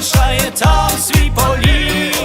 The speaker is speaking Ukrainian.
залишає там свій політ.